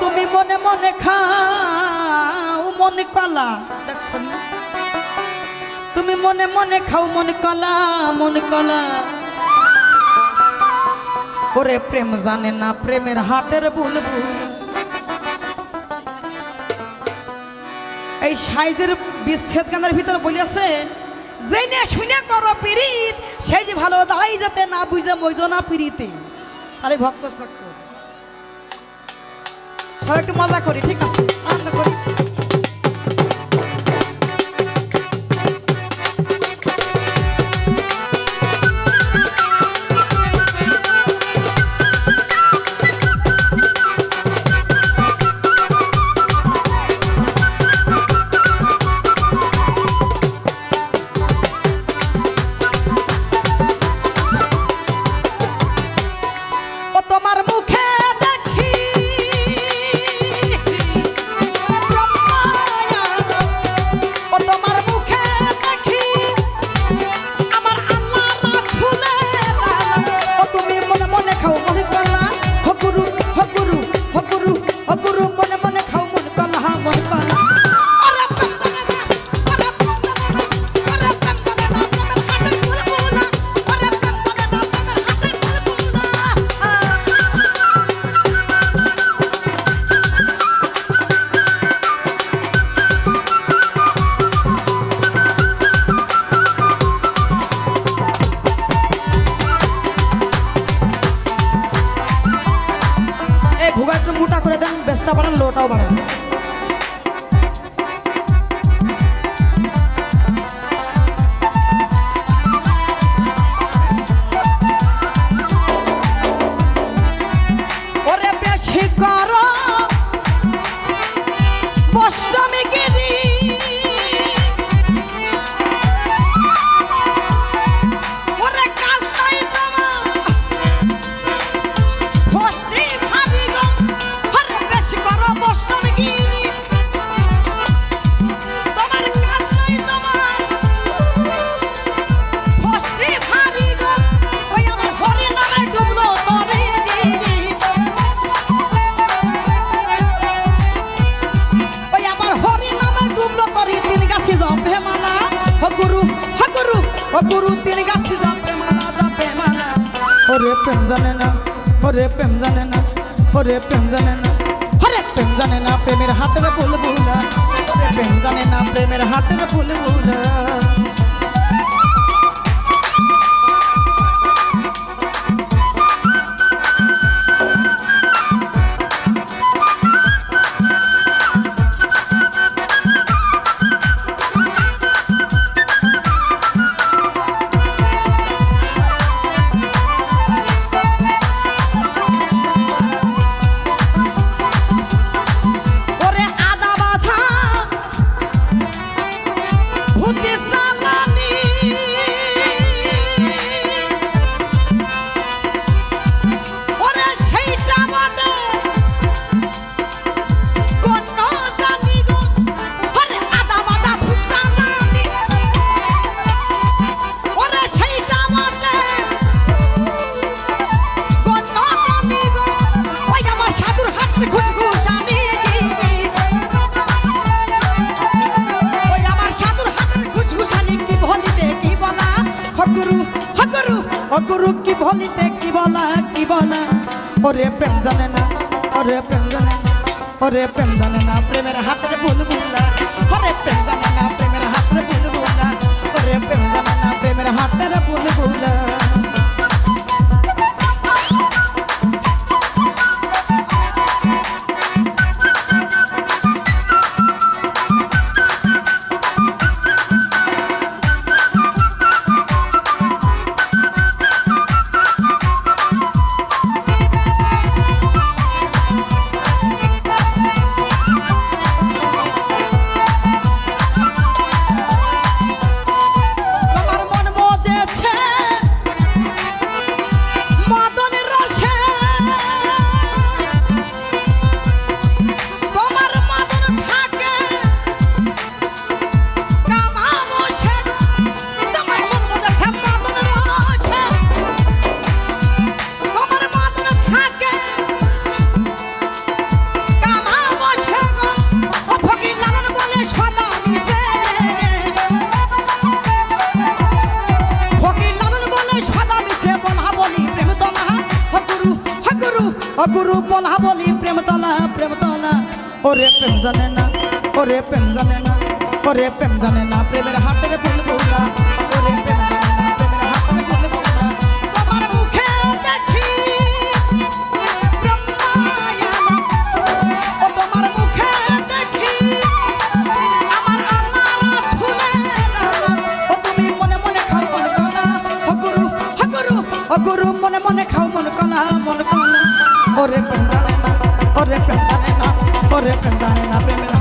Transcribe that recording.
তুমি মনে মনে খাও মনে কলা? তুমি মনে মনে খাও মনে কলা মনে কলা। ওরে প্রেম জানে না প্রেমের হাটের বুলবুল। এই সাইজের বিচ্ছেদ গানের ভিতরে বলিয়াছে, জেনে শুনে করো পিরিত, সেই যে ভালো দাই যাতে না বুঝে মইজ না পিরিতে। খালি ভক্ত সবাই একটু মজা করি ঠিক আছে? আনন্দ করি। মোটা করে দেন বেস্তা বানান লোটাও বাড়ান গুরু তিন গাছি জপে মালা জপে মালা। ওরে প্রেম জানে না, ওরে প্রেম জানে না, ওরে প্রেম জানে না। ওরে প্রেম জানে না, প্রেমের হাতের ফুল বুলা ওরে প্রেম জানে না, প্রেমের হাতের ফুল বুলা হগুরু হগুরু হগুরু কি বলিতে কি বলা কি বলা? ওরে প্রেম জানে না, ওরে প্রেম জানে না, ওরে প্রেম জানে না, প্রেমের হাতের বুলবুলা বলি প্রেম তলা প্রেম তলা ওরে প্রেম জানে না ওরে প্রেম জানে না ওরে প্রেম জানে না প্রেমের হাটের ওরে প্রেম জানে না ওরে প্রেম জানে না ওরে প্রেম জানে না প্রেমের হাত